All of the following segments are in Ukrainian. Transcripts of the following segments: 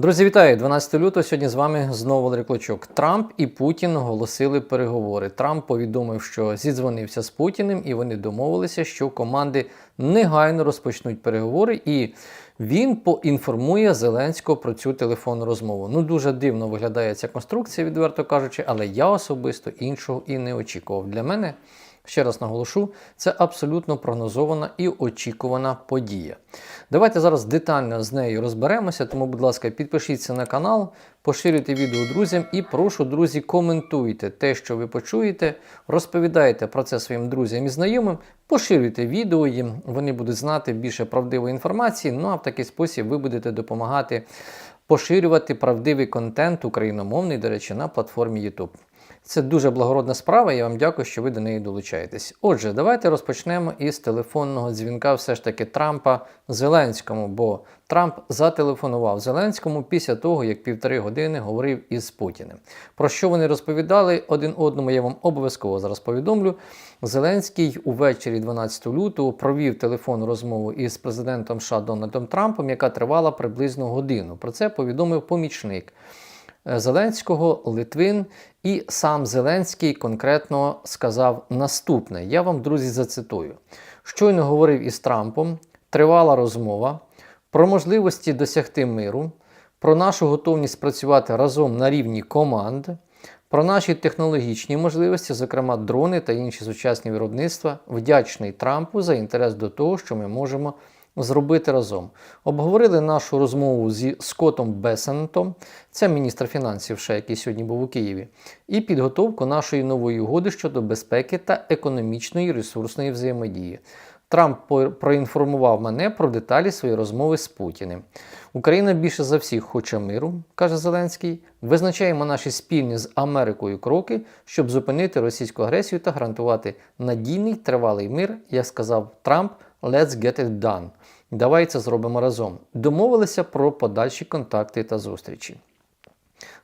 Друзі, вітаю! 12 лютого. Сьогодні з вами знову Валерій Клочок. Трамп і Путін оголосили переговори. Трамп повідомив, що зідзвонився з Путіним, і вони домовилися, що команди негайно розпочнуть переговори, і він поінформує Зеленського про цю телефонну розмову. Ну дуже дивно виглядає ця конструкція, відверто кажучи, але я особисто іншого і не очікував. Для мене. Ще раз наголошу, це абсолютно прогнозована і очікувана подія. Давайте зараз детально з нею розберемося, тому, будь ласка, підпишіться на канал, поширюйте відео друзям і прошу, друзі, коментуйте те, що ви почуєте, розповідайте про це своїм друзям і знайомим, поширюйте відео їм, вони будуть знати більше правдивої інформації. Ну а в такий спосіб ви будете допомагати поширювати правдивий контент україномовний, до речі, на платформі YouTube. Це дуже благородна справа, я вам дякую, що ви до неї долучаєтесь. Отже, давайте розпочнемо із телефонного дзвінка все ж таки Трампа Зеленському, бо Трамп зателефонував Зеленському після того, як півтори години говорив із Путіним. Про що вони розповідали один одному, я вам обов'язково зараз повідомлю. Зеленський увечері 12 лютого провів телефонну розмову із президентом США Дональдом Трампом, яка тривала приблизно годину. Про це повідомив помічник. Зеленського, Литвин, і сам Зеленський конкретно сказав наступне: я вам, друзі, зацитую. Щойно говорив із Трампом, тривала розмова про можливості досягти миру, про нашу готовність працювати разом на рівні команд, про наші технологічні можливості, зокрема дрони та інші сучасні виробництва. Вдячний Трампу за інтерес до того, що ми можемо зробити разом. Обговорили нашу розмову зі Скоттом Бесентом, це міністр фінансів, ще який сьогодні був у Києві, і підготовку нашої нової угоди щодо безпеки та економічної ресурсної взаємодії. Трамп проінформував мене про деталі своєї розмови з Путіним. Україна більше за всіх хоче миру, каже Зеленський. Визначаємо наші спільні з Америкою кроки, щоб зупинити російську агресію та гарантувати надійний тривалий мир, як сказав Трамп. Let's get it done. Давай це зробимо разом. Домовилися про подальші контакти та зустрічі.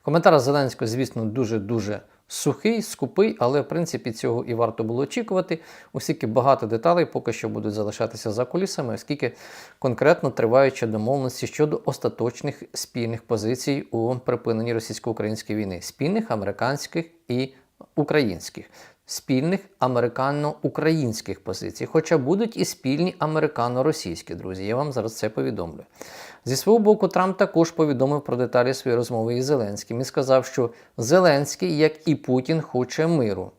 Коментар Зеленського, звісно, дуже-дуже сухий, скупий, але в принципі цього і варто було очікувати, оскільки багато деталей поки що будуть залишатися за кулісами, оскільки конкретно триваючі домовленості щодо остаточних спільних позицій у припиненні російсько-української війни, спільних американських і українських спільних американо-українських позицій, хоча будуть і спільні американо-російські друзі. Я вам зараз це повідомлю. Зі свого боку, Трамп також повідомив про деталі своєї розмови із Зеленським і сказав, що Зеленський, як і Путін, хоче миру.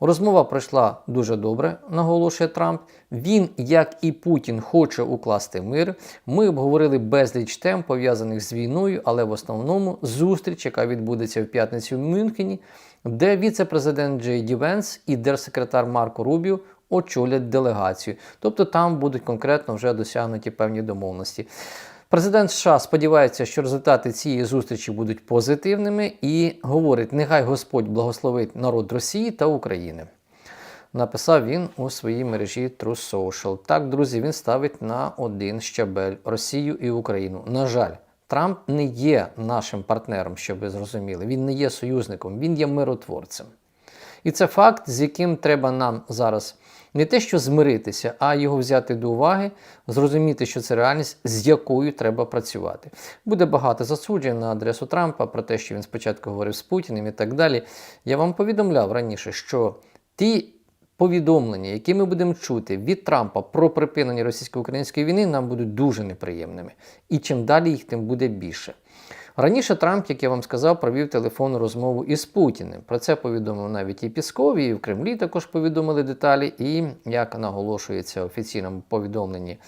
Розмова пройшла дуже добре, наголошує Трамп. Він, як і Путін, хоче укласти мир. Ми обговорили безліч тем, пов'язаних з війною, але в основному зустріч, яка відбудеться в п'ятницю в Мюнхені, де віце-президент Джей Ді Венс і держсекретар Марко Рубіо очолять делегацію. Тобто там будуть конкретно вже досягнуті певні домовленості. Президент США сподівається, що результати цієї зустрічі будуть позитивними і говорить: нехай Господь благословить народ Росії та України. Написав він у своїй мережі True Social. Так, друзі, він ставить на один щабель Росію і Україну. На жаль, Трамп не є нашим партнером, щоб ви зрозуміли. Він не є союзником, він є миротворцем. І це факт, з яким треба нам зараз не те, що змиритися, а його взяти до уваги, зрозуміти, що це реальність, з якою треба працювати. Буде багато засуджень на адресу Трампа про те, що він спочатку говорив з Путіним і так далі. Я вам повідомляв раніше, що ті повідомлення, які ми будемо чути від Трампа про припинення російсько-української війни, нам будуть дуже неприємними. І чим далі їх, тим буде більше. Раніше Трамп, як я вам сказав, провів телефонну розмову із Путіним. Про це повідомив навіть і Піскові, і в Кремлі також повідомили деталі. І як наголошується в офіційному повідомленні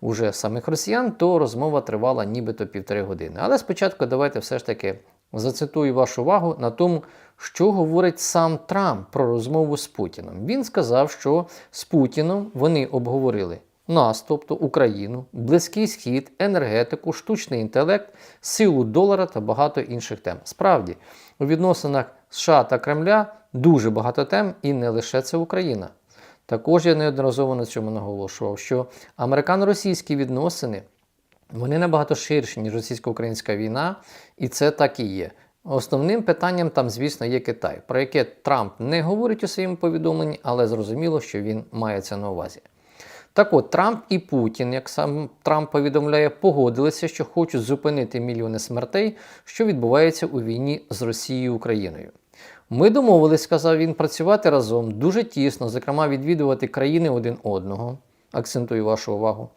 уже самих росіян, то розмова тривала нібито півтори години. Але спочатку давайте все ж таки зацитую вашу увагу на тому, що говорить сам Трамп про розмову з Путіним. Він сказав, що з Путіном вони обговорили нас, тобто Україну, Близький Схід, енергетику, штучний інтелект, силу долара та багато інших тем. Справді, у відносинах США та Кремля дуже багато тем, і не лише це Україна. Також я неодноразово на цьому наголошував, що американо-російські відносини вони набагато ширші, ніж російсько-українська війна, і це так і є. Основним питанням там, звісно, є Китай, про яке Трамп не говорить у своєму повідомленні, але зрозуміло, що він має це на увазі. Так от, Трамп і Путін, як сам Трамп повідомляє, погодилися, що хочуть зупинити мільйони смертей, що відбуваються у війні з Росією Україною. Ми домовились, сказав він, працювати разом дуже тісно, зокрема відвідувати країни один одного. Акцентую вашу увагу.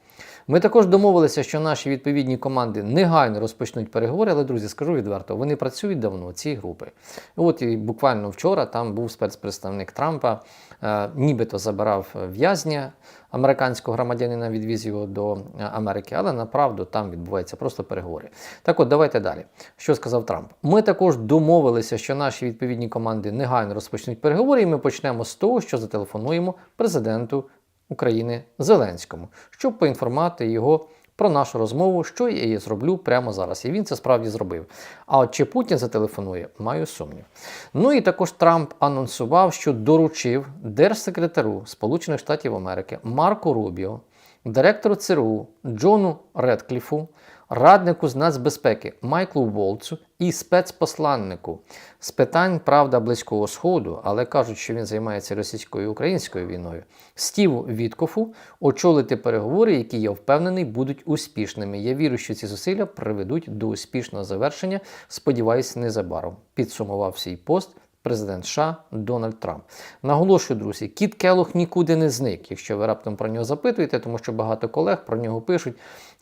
Ми також домовилися, що наші відповідні команди негайно розпочнуть переговори, але, друзі, скажу відверто, вони працюють давно, ці групи. От і буквально вчора там був спецпредставник Трампа, е, нібито забирав в'язня американського громадянина, відвіз його до Америки, але направду там відбуваються просто переговори. Так от, давайте далі. Що сказав Трамп? Ми також домовилися, що наші відповідні команди негайно розпочнуть переговори, і ми почнемо з того, що зателефонуємо президенту України Зеленському, щоб поінформувати його про нашу розмову, що я її зроблю прямо зараз. І він це справді зробив. А от чи Путін зателефонує, маю сумнів. Ну і також Трамп анонсував, що доручив держсекретару Сполучених Штатів Америки Марку Рубіо, директору ЦРУ Джону Редкліфу, раднику з нацбезпеки Майклу Волцу і спецпосланнику з питань правда Близького Сходу, але кажуть, що він займається російською і українською війною, Стіву Віткофу очолити переговори, які я впевнений будуть успішними. Я вірю, що ці зусилля приведуть до успішного завершення. Сподіваюсь, незабаром. Підсумував свій пост президент США Дональд Трамп. Наголошую, друзі, Кіт Келох нікуди не зник, якщо ви раптом про нього запитуєте, тому що багато колег про нього пишуть.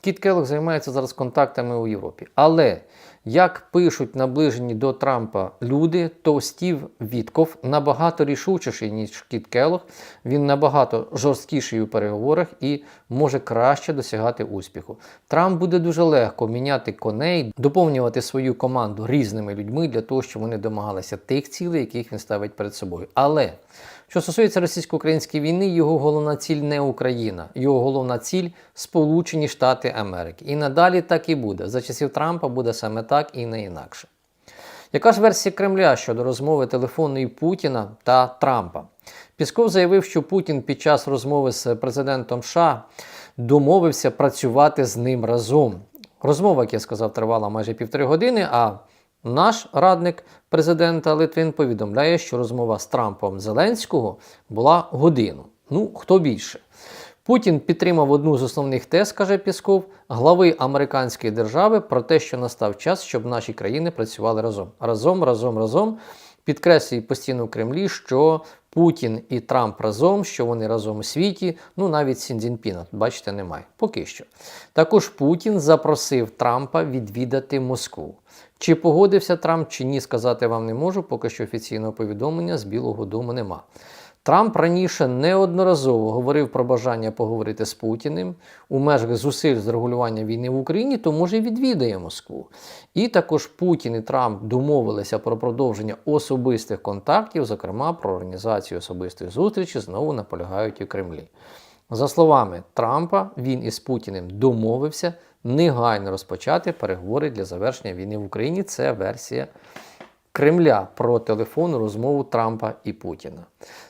Кіт Келох займається зараз контактами у Європі. Але як пишуть наближені до Трампа люди, то Стів Вітков набагато рішучіший, ніж Кіт Келох. Він набагато жорсткіший у переговорах і може краще досягати успіху. Трамп буде дуже легко міняти коней, доповнювати свою команду різними людьми для того, щоб вони домагалися тих цілей, яких він ставить перед собою. Але що стосується російсько-української війни, його головна ціль не Україна, його головна ціль Сполучені Штати Америки. І надалі так і буде. За часів Трампа буде саме так і не інакше. Яка ж версія Кремля щодо розмови телефонної Путіна та Трампа? Пісков заявив, що Путін під час розмови з президентом США домовився працювати з ним разом. Розмова, як я сказав, тривала майже півтори години. А наш радник президента Литвин повідомляє, що розмова з Трампом Зеленського була годину. Ну, хто більше. Путін підтримав одну з основних тез, каже Пісков, глави американської держави про те, що настав час, щоб наші країни працювали разом. Разом, разом, разом. Підкреслює постійно в Кремлі, що Путін і Трамп разом, що вони разом у світі, ну навіть Сіндзінпіна, бачите, немає. Поки що. Також Путін запросив Трампа відвідати Москву. Чи погодився Трамп, чи ні, сказати вам не можу, поки що офіційного повідомлення з Білого Дому нема. Трамп раніше неодноразово говорив про бажання поговорити з Путіним у межах зусиль з регулювання війни в Україні, то може відвідає Москву. І також Путін і Трамп домовилися про продовження особистих контактів, зокрема про організацію особистої зустрічі, знову наполягають у Кремлі. За словами Трампа, він із Путіним домовився негайно розпочати переговори для завершення війни в Україні. Це версія Кремля про телефонну розмову Трампа і Путіна.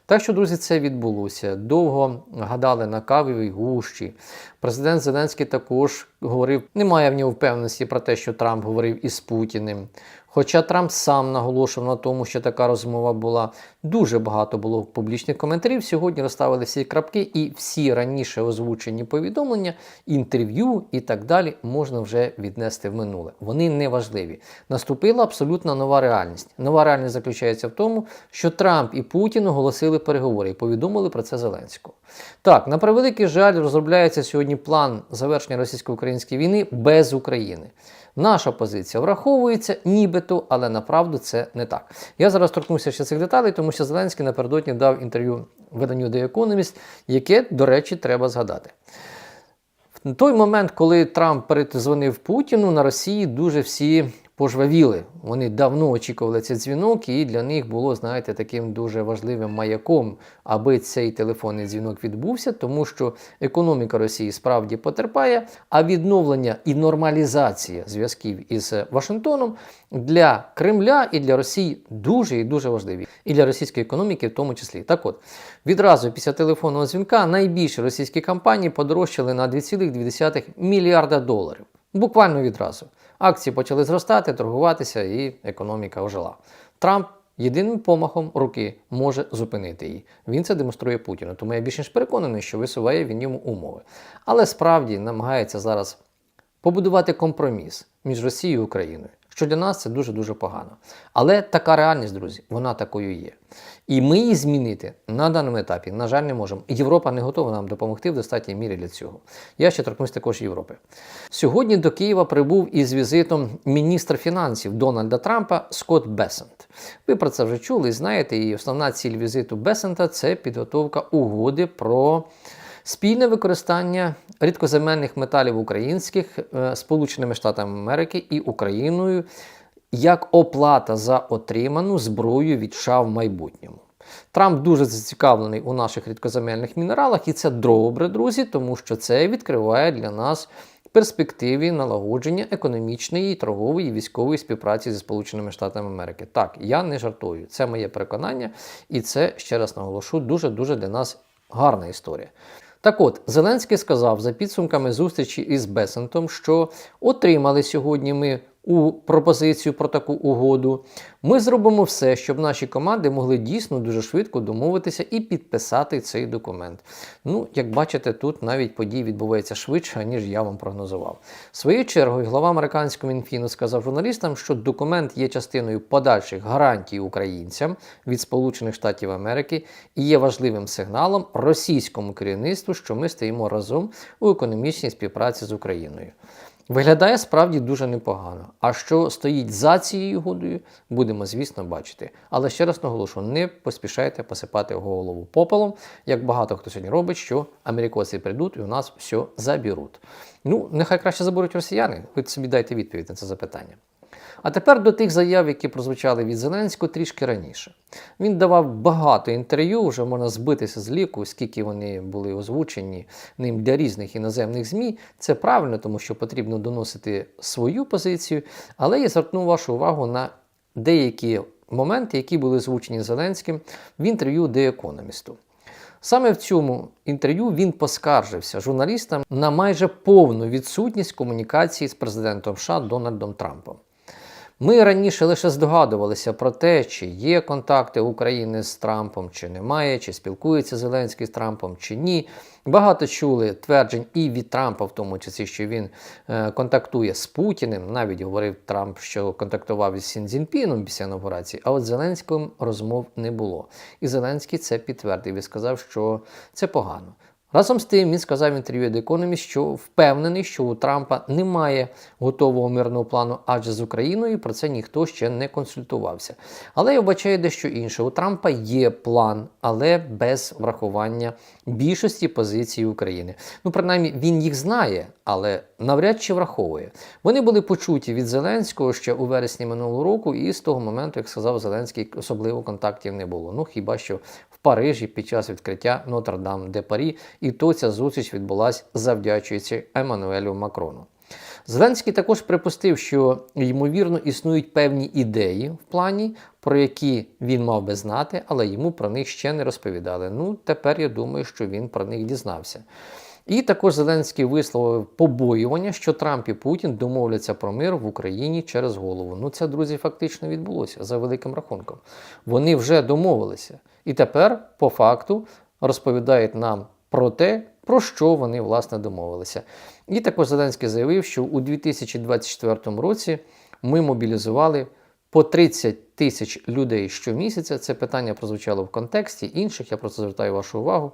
Так що, друзі, це відбулося. Довго гадали на кавовій гущі. Президент Зеленський також говорив, немає в нього впевненості про те, що Трамп говорив із Путіним. Хоча Трамп сам наголошував на тому, що така розмова була. Дуже багато було публічних коментарів. Сьогодні розставили всі крапки, і всі раніше озвучені повідомлення, інтерв'ю і так далі можна вже віднести в минуле. Вони не важливі. Наступила абсолютно нова реальність. Нова реальність заключається в тому, що Трамп і Путін оголосили переговори і повідомили про це Зеленського. Так, на превеликий жаль, розробляється сьогодні план завершення російсько-української війни без України. Наша позиція враховується, нібито, але направду це не так. Я зараз торкнуся ще цих деталей, тому що Зеленський напередодні дав інтерв'ю виданню The Economist, яке, до речі, треба згадати. В той момент, коли Трамп передзвонив Путіну, на Росії дуже всі пожвавіли. Вони давно очікували цей дзвінок, і для них було, знаєте, таким дуже важливим маяком, аби цей телефонний дзвінок відбувся, тому що економіка Росії справді потерпає, а відновлення і нормалізація зв'язків із Вашингтоном для Кремля і для Росії дуже і дуже важливі. І для російської економіки в тому числі. Так от, відразу після телефонного дзвінка найбільші російські компанії подорожчали на 2,2 мільярда доларів. Буквально відразу. Акції почали зростати, торгуватися, і економіка ожила. Трамп єдиним помахом руки може зупинити її. Він це демонструє Путіну. Тому я більш ніж переконаний, що висуває він йому умови. Але справді намагається зараз побудувати компроміс між Росією і Україною. Що для нас це дуже-дуже погано. Але така реальність, друзі, вона такою є. І ми її змінити на даному етапі, на жаль, не можемо. Європа не готова нам допомогти в достатній мірі для цього. Я ще торкнусь також Європи. Сьогодні до Києва прибув із візитом міністр фінансів Дональда Трампа Скотт Бесент. Ви про це вже чули і знаєте, і основна ціль візиту Бесента це підготовка угоди про спільне використання рідкоземельних металів українських е, Сполученими Штатами Америки і Україною як оплата за отриману зброю від США в майбутньому. Трамп дуже зацікавлений у наших рідкоземельних мінералах, і це добре, друзі, тому що це відкриває для нас перспективі налагодження економічної, торгової і військової співпраці зі Сполученими Штатами Америки. Так, я не жартую, це моє переконання, і це ще раз наголошу дуже дуже для нас гарна історія. Так от, Зеленський сказав за підсумками зустрічі із Бесентом, що отримали сьогодні ми у пропозицію про таку угоду. Ми зробимо все, щоб наші команди могли дійсно дуже швидко домовитися і підписати цей документ. Ну, як бачите, тут навіть події відбуваються швидше, ніж я вам прогнозував. Своєю чергою, глава американського Мінфіну сказав журналістам, що документ є частиною подальших гарантій українцям від Сполучених Штатів Америки і є важливим сигналом російському керівництву, що ми стоїмо разом у економічній співпраці з Україною. Виглядає справді дуже непогано. А що стоїть за цією угодою, будемо, звісно, бачити. Але ще раз наголошую, не поспішайте посипати голову попелом, як багато хто сьогодні робить, що американці прийдуть і у нас все заберуть. Ну, нехай краще заберуть росіяни. Ви собі дайте відповідь на це запитання. А тепер до тих заяв, які прозвучали від Зеленського трішки раніше. Він давав багато інтерв'ю, вже можна збитися з ліку, скільки вони були озвучені ним для різних іноземних ЗМІ. Це правильно, тому що потрібно доносити свою позицію. Але я звернув вашу увагу на деякі моменти, які були озвучені Зеленським в інтерв'ю The Economist. Саме в цьому інтерв'ю він поскаржився журналістам на майже повну відсутність комунікації з президентом США Дональдом Трампом. Ми раніше лише здогадувалися про те, чи є контакти України з Трампом, чи немає, чи спілкується Зеленський з Трампом, чи ні. Багато чули тверджень і від Трампа, в тому числі, що він е, контактує з Путіним. Навіть говорив Трамп, що контактував із Сін Цзіньпіном після інаугурації, а от Зеленським розмов не було. І Зеленський це підтвердив і сказав, що це погано. Разом з тим він сказав в інтерв'ю The Economist, що впевнений, що у Трампа немає готового мирного плану, адже з Україною про це ніхто ще не консультувався. Але я вбачаю дещо інше. У Трампа є план, але без врахування більшості позицій України. Ну, принаймні, він їх знає, але навряд чи враховує. Вони були почуті від Зеленського ще у вересні минулого року, і з того моменту, як сказав Зеленський, особливо контактів не було. Ну хіба що в Парижі під час відкриття Нотр-Дам де Парі, і то ця зустріч відбулася завдячуючи Еммануелю Макрону. Зеленський також припустив, що ймовірно існують певні ідеї в плані, про які він мав би знати, але йому про них ще не розповідали. Ну, тепер я думаю, що він про них дізнався. І також Зеленський висловив побоювання, що Трамп і Путін домовляться про мир в Україні через голову. Ну, це, друзі, фактично відбулося за великим рахунком. Вони вже домовилися. І тепер, по факту, розповідають нам про те, про що вони власне домовилися. І також Зеленський заявив, що у 2024 році ми мобілізували по 30 тисяч людей щомісяця. Це питання прозвучало в контексті інших. Я просто звертаю вашу увагу.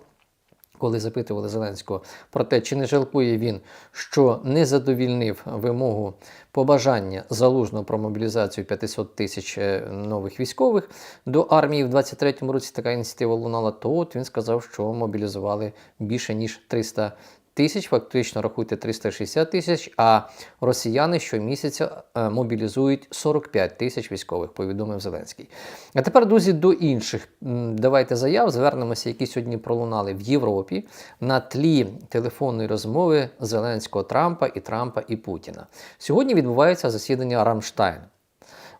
Коли запитували Зеленського про те, чи не жалкує він, що не задовільнив вимогу побажання залужно про мобілізацію 500 тисяч е, нових військових до армії в 23-му році така ініціатива лунала, то от він сказав, що мобілізували більше ніж 300 тисяч, фактично рахуйте 360 тисяч, а росіяни щомісяця е, мобілізують 45 тисяч військових, повідомив Зеленський. А тепер, друзі, до інших давайте заяв звернемося, які сьогодні пролунали в Європі на тлі телефонної розмови Зеленського Трампа і Трампа і Путіна. Сьогодні відбувається засідання Рамштайн.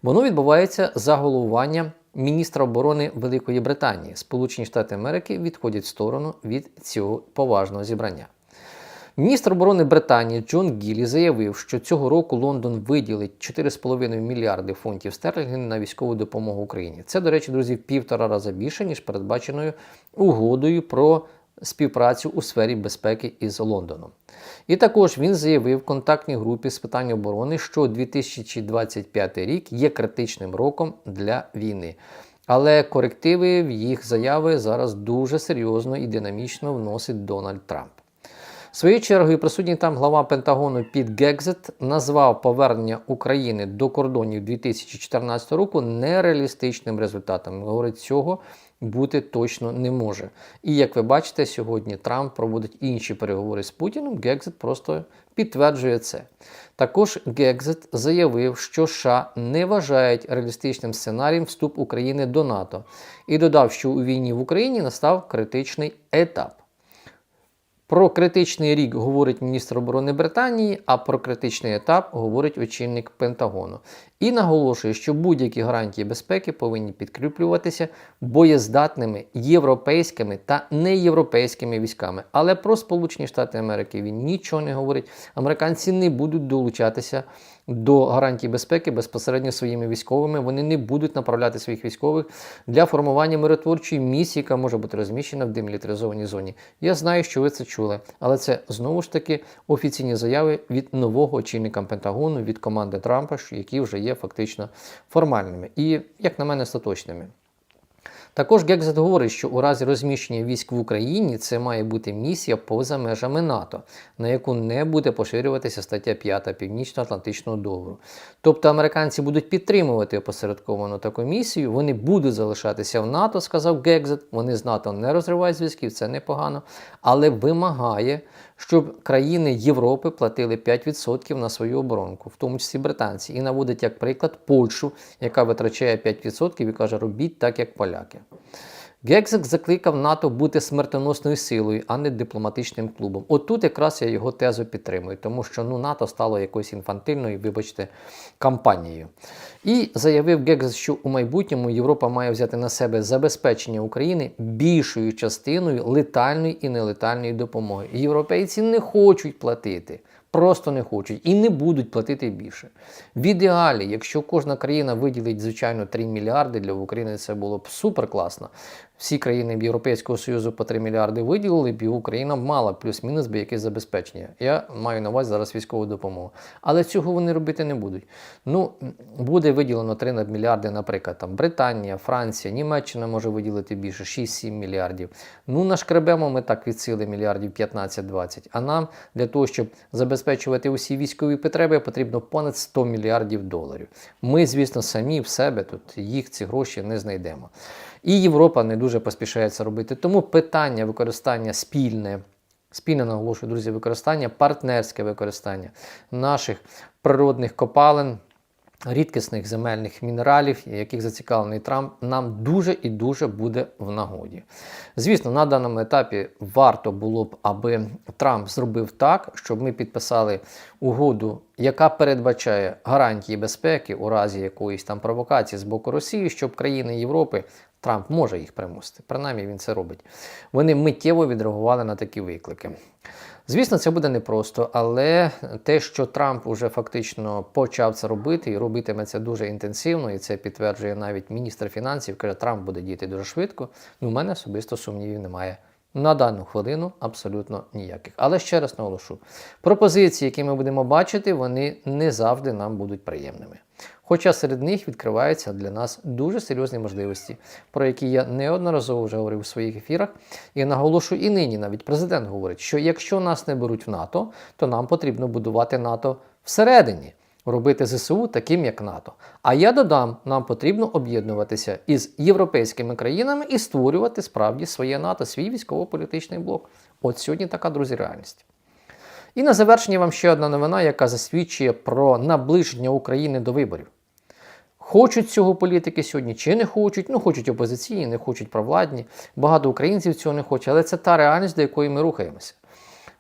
Воно відбувається за головування міністра оборони Великої Британії. Сполучені Штати Америки відходять в сторону від цього поважного зібрання. Міністр оборони Британії Джон Гіллі заявив, що цього року Лондон виділить 4,5 мільярди фунтів стерлінгів на військову допомогу Україні. Це, до речі, друзі, в півтора рази більше, ніж передбаченою угодою про співпрацю у сфері безпеки із Лондоном. І також він заявив контактній групі з питань оборони, що 2025 рік є критичним роком для війни. Але корективи в їх заяви зараз дуже серйозно і динамічно вносить Дональд Трамп. Своєю чергою присутній там глава Пентагону Піт Гекзет назвав повернення України до кордонів 2014 року нереалістичним результатом. Говорить, цього бути точно не може. І як ви бачите, сьогодні Трамп проводить інші переговори з Путіним. Гекзет просто підтверджує це. Також Гекзет заявив, що США не вважають реалістичним сценарієм вступ України до НАТО і додав, що у війні в Україні настав критичний етап. Про критичний рік говорить міністр оборони Британії, а про критичний етап говорить очільник Пентагону. І наголошує, що будь-які гарантії безпеки повинні підкріплюватися боєздатними європейськими та неєвропейськими військами. Але про Сполучені Штати Америки він нічого не говорить. Американці не будуть долучатися до гарантій безпеки безпосередньо своїми військовими. Вони не будуть направляти своїх військових для формування миротворчої місії, яка може бути розміщена в демілітаризованій зоні. Я знаю, що ви це чули, але це знову ж таки офіційні заяви від нового очільника Пентагону, від команди Трампа, які вже є фактично формальними і, як на мене, остаточними. Також Гекзет говорить, що у разі розміщення військ в Україні це має бути місія поза межами НАТО, на яку не буде поширюватися стаття 5 Північно-Атлантичного договору. Тобто американці будуть підтримувати опосередковану таку місію, вони будуть залишатися в НАТО, сказав Гекзет. Вони з НАТО не розривають зв'язків, це непогано, але вимагає, щоб країни Європи платили 5% на свою оборонку, в тому числі британці, і наводить як приклад Польщу, яка витрачає 5% і каже, робіть так, як поляки. Гексик закликав НАТО бути смертоносною силою, а не дипломатичним клубом. От тут якраз я його тезу підтримую, тому що ну, НАТО стало якоюсь інфантильною, вибачте, кампанією. І заявив Гекс, що у майбутньому Європа має взяти на себе забезпечення України більшою частиною летальної і нелетальної допомоги. Європейці не хочуть платити. Просто не хочуть і не будуть платити більше. В ідеалі, якщо кожна країна виділить, звичайно, 3 мільярди для України, це було б супер класно. Всі країни Європейського Союзу по 3 мільярди виділили б, і Україна мала плюс-мінус би якесь забезпечення. Я маю на увазі зараз військову допомогу. Але цього вони робити не будуть. Ну, буде виділено 3 мільярди, наприклад, там Британія, Франція, Німеччина може виділити більше 6-7 мільярдів. Ну, нашкребемо ми так від сили мільярдів 15-20. А нам для того, щоб забезпечувати усі військові потреби, потрібно понад 100 мільярдів доларів. Ми, звісно, самі в себе тут їх ці гроші не знайдемо. І Європа не дуже поспішає це робити. Тому питання використання спільне, спільне наголошую, друзі, використання, партнерське використання наших природних копалин. Рідкісних земельних мінералів, яких зацікавлений Трамп, нам дуже і дуже буде в нагоді. Звісно, на даному етапі варто було б, аби Трамп зробив так, щоб ми підписали угоду, яка передбачає гарантії безпеки у разі якоїсь там провокації з боку Росії, щоб країни Європи Трамп може їх примусити. Принаймні він це робить. Вони миттєво відреагували на такі виклики. Звісно, це буде непросто, але те, що Трамп уже фактично почав це робити і робитиме це дуже інтенсивно, і це підтверджує навіть міністр фінансів, каже, Трамп буде діяти дуже швидко. Ну, у мене особисто сумнівів немає. На дану хвилину абсолютно ніяких. Але ще раз наголошу: пропозиції, які ми будемо бачити, вони не завжди нам будуть приємними. Хоча серед них відкриваються для нас дуже серйозні можливості, про які я неодноразово вже говорив у своїх ефірах. І наголошую і нині навіть президент говорить, що якщо нас не беруть в НАТО, то нам потрібно будувати НАТО всередині, робити ЗСУ таким, як НАТО. А я додам, нам потрібно об'єднуватися із європейськими країнами і створювати справді своє НАТО, свій військово-політичний блок. От сьогодні така, друзі, реальність. І на завершення вам ще одна новина, яка засвідчує про наближення України до виборів. Хочуть цього політики сьогодні чи не хочуть, ну хочуть опозиційні, не хочуть провладні. Багато українців цього не хочуть, але це та реальність, до якої ми рухаємося.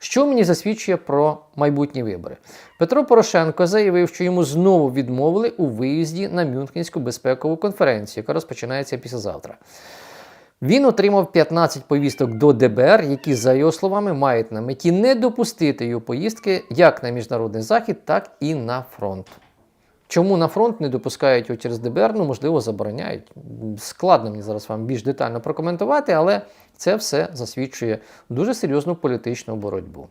Що мені засвідчує про майбутні вибори? Петро Порошенко заявив, що йому знову відмовили у виїзді на Мюнхенську безпекову конференцію, яка розпочинається післязавтра. Він отримав 15 повісток до ДБР, які, за його словами, мають на меті не допустити його поїздки як на міжнародний захід, так і на фронт. Чому на фронт не допускають через ДБР? Ну, можливо, забороняють. Складно мені зараз вам більш детально прокоментувати, але це все засвідчує дуже серйозну політичну боротьбу.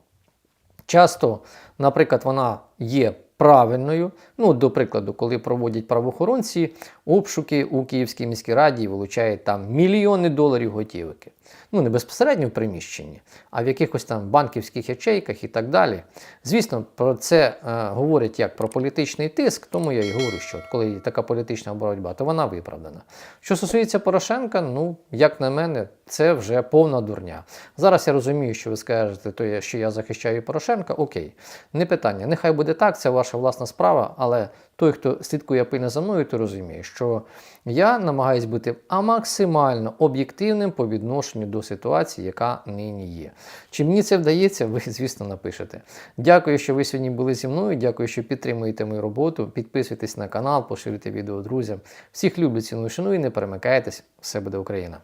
Часто, наприклад, вона є правильною. Ну, до прикладу, коли проводять правоохоронці обшуки у Київській міській раді і вилучають там мільйони доларів готівки. Ну, не безпосередньо в приміщенні, а в якихось там банківських ячейках і так далі. Звісно, про це е, говорять як про політичний тиск, тому я і говорю, що от коли є така політична боротьба, то вона виправдана. Що стосується Порошенка, ну, як на мене, це вже повна дурня. Зараз я розумію, що ви скажете, то я, що я захищаю Порошенка. Окей, не питання. Нехай буде так, це ваша власна справа, але той, хто слідкує пильно за мною, то розуміє, що я намагаюсь бути максимально об'єктивним по відношенню до ситуації, яка нині є. Чи мені це вдається, ви, звісно, напишете. Дякую, що ви сьогодні були зі мною. Дякую, що підтримуєте мою роботу. Підписуйтесь на канал, поширюйте відео друзям. Всіх люблю, ціную, шаную, не перемикайтесь. Все буде Україна!